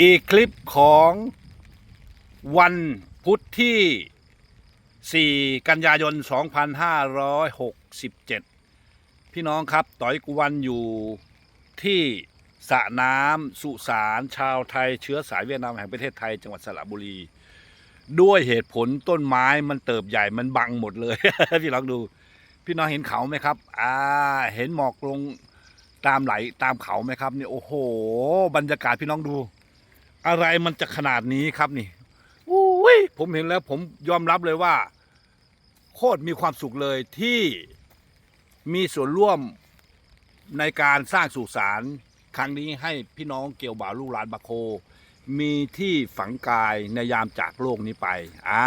อีกคลิปของวันพุธที่ 4 กันยายน 2567 พี่น้องครับต่อยกุวันอยู่ที่สระน้ำสุสานชาวไทยเชื้อสายเวียดนามแห่งประเทศไทย จังหวัดสระบุรี ด้วยเหตุผลต้นไม้มันเติบใหญ่มันบังหมดเลย พี่ลองดู พี่น้องเห็นเขาไหมครับ อ่า เห็นหมอกลงตามไหลตามเขาไหมครับเนี่ยโอ้โห บรรยากาศพี่น้องดู อะไรมันจะขนาดนี้ครับนี่อุ้ยผมเห็นแล้วผมยอมรับเลยว่า โคตรมีความสุขเลยที่มีส่วนร่วมในการสร้างสุสานครั้งนี้ให้พี่น้องเกี่ยวบ่าวลูกหลานบาโค มีที่ฝังกายในยามจากโลกนี้ไป อ่า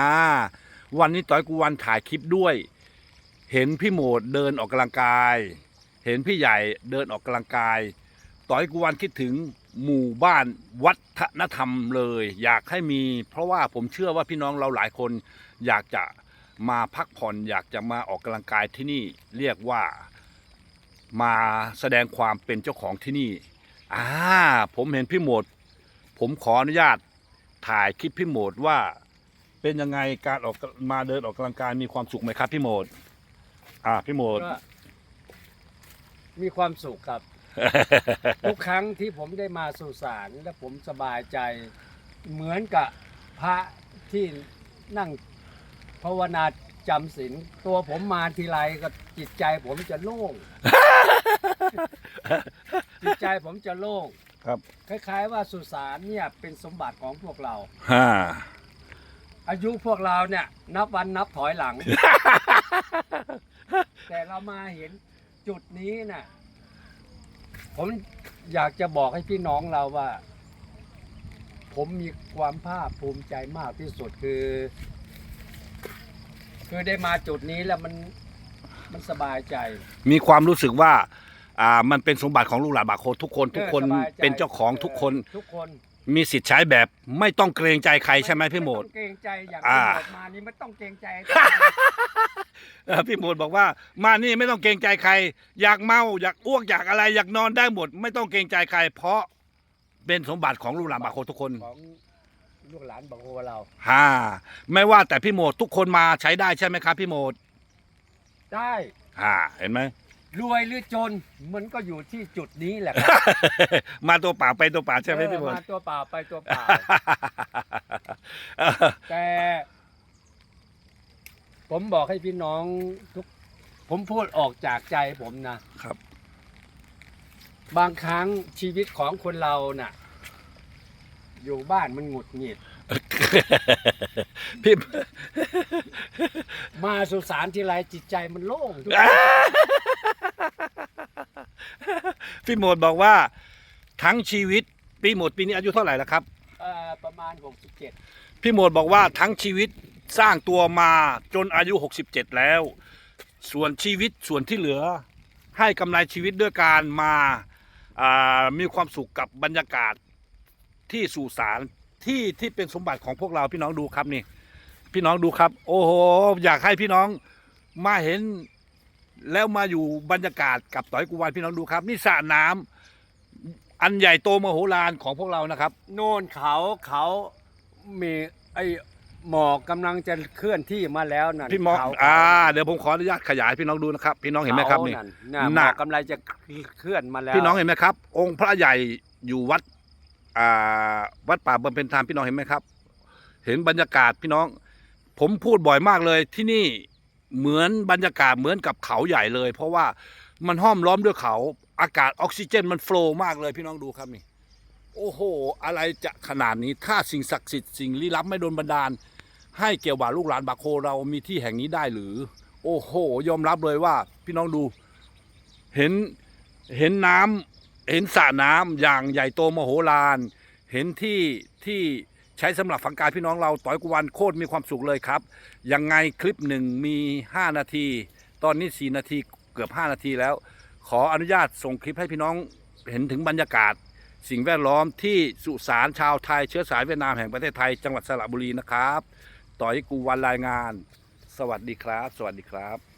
วันนี้ต้อยกูวันถ่ายคลิปด้วย เห็นพี่โหมดเดินออกกำลังกาย เห็นพี่ใหญ่เดินออกกำลังกาย ต่อยกูวันคิดถึง หมู่บ้านวัฒนธรรมเลย อยากให้มีเพราะว่าผมเชื่อว่าพี่น้องเราหลายคน อยากจะมาพักผ่อน อยากจะมาออกกำลังกายที่นี่เรียกว่ามาแสดงความเป็นเจ้าของที่นี่อ่าผมเห็นพี่หมด ผมขออนุญาตถ่ายคลิปพี่หมดว่าเป็นยังไงการออกมาเดินออกกำลังกายมีความสุขไหมครับพี่หมดอ่าพี่หมด ก็มีความสุขครับ ทุกครั้งที่ผมได้มาสุสานและผมสบายใจ เหมือนกับพระที่นั่งภาวนาจำศีลตัวผมมาทีไรก็จิตใจผมจะโล่ง จิตใจผมจะโล่งครับคล้ายๆว่าสุสานเนี่ยเป็นสมบัติของพวกเราฮ่าอายุพวกเราเนี่ย นับวันนับถอยหลัง แต่เรามาเห็นจุดนี้น่ะ ผมอยากจะบอกให้พี่น้องเราว่า ผมมีความภาคภูมิใจมากที่สุดคือ คือได้มาจุดนี้แล้วมันมันสบายใจ มีความรู้สึกว่า อ่า มันเป็นสมบัติของลูกหลานบาโคทุกคน ทุกคนออสบายใจเป็นเจ้าของทุกคนเออทุกคน มีสิทธิ์ใช้แบบไม่ต้องเกรงใจใครใช่ไหมพี่โหมดไต้องเกรงใจอย่างอ่าที่บอกมานี่ไม่ต้องเกรงใจ เออพี่โหมดบอกว่า มานี่ไม่ต้องเกรงใจใคร อยากเมาอยากอ้วกอยากอะไร อยากนอนได้หมด ไม่ต้องเกรงใจใคร เพราะเป็นสมบัติของลูกหลานบาโคทุกคนของลูกหลานบังโฮเรา ฮ่าไม่ว่าแต่พี่โหมดทุกคนมาใช้ได้ใช่ไหมครับพี่โหมดได้ ฮ่าเห็นไหม รวยหรือจนมันก็อยู่ที่จุดนี้แหละครับมาตัวเปล่าไปตัวเปล่าใช่ไหมพี่โหมเออดมาตัวเปล่าไปตัวเปล่าเออแต่ ผมบอกให้พี่น้องทุก ผมพูดออกจากใจผมนะครับ บางครั้งชีวิตของคนเราน่ะ อยู่บ้านมันหงุดหงิดพี่มาสุสานทีไรจิตใจมันโล่งทุก พี่โหมดบอกว่าทั้งชีวิตพี่โหมดปีนี้อายุเท่าไหร่แล้วครับ เอ่อประมาณ 67 พี่โหมดบอกว่าทั้งชีวิตสร้างตัวมาจนอายุ 67 แล้ว ส่วนชีวิตส่วนที่เหลือ ให้กำไรชีวิตด้วยการมาอ่ามีความสุขกับบรรยากาศที่สู่สารที่ที่เป็นสมบัติของพวกเราพี่น้องดูครับนี่ พี่น้องดูครับ โอ้โห อยากให้พี่น้องมาเห็น แล้วมาอยู่บรรยากาศกับต่อยกูวานพี่น้องดูครับ นี่สระน้ำอันใหญ่โตมโหฬารของพวกเรานะครับ โน่นเขาเขามีไอหมอกกำลังจะเคลื่อนที่มาแล้วนั่นพี่หมอเขาอ่าเดี๋ยวผมขออนุญาตขยายพี่น้องดูนะครับ พี่น้องเห็นไหมครับนี่ขาน่ะหหนัมอกกกำลังจะเคลื่อนมาแล้ว พี่น้องเห็นไหมครับ องค์พระใหญ่อยู่วัดอ่าวัดป่าบำเพ็ญธรรมพี่น้องเห็นไหมครับ เห็นบรรยากาศพี่น้อง ผมพูดบ่อยมากเลยที่นี่ เหมือนบรรยากาศเหมือนกับเขาใหญ่เลย เพราะว่ามันห้อมล้อมด้วยเขา อากาศออกซิเจนมันโฟล์มากเลยพี่น้องดูครับนี่โอ้โห อะไรจะขนาดนี้ถ้าสิ่งศักดิ์สิทธิ์สิ่งลี้ลับไม่โดนบันดาล ให้เกี่ยวบ่าลูกหลานบาโคเรามีที่แห่งนี้ได้หรือ โอ้โห ยอมรับเลยว่า พี่น้องดู เห็นเห็นน้ำเห็นสระน้ำอย่างใหญ่โตมโหฬารเห็นที่ที่ ใช้สำหรับฝังกายพี่น้องเราต่อยกุวันโคตรมีความสุขเลยครับ ยังไงคลิปหนึ่งมี 5 นาที ตอนนี้ 4 นาทีเกือบ 5 นาทีแล้ว ขออนุญาตส่งคลิปให้พี่น้องเห็นถึงบรรยากาศ สิ่งแวดล้อมที่สุสานชาวไทยเชื้อสายเวียดนามแห่งประเทศไทยจังหวัดสระบุรีนะครับ ต่อยกูวันรายงาน สวัสดีครับ สวัสดีครับ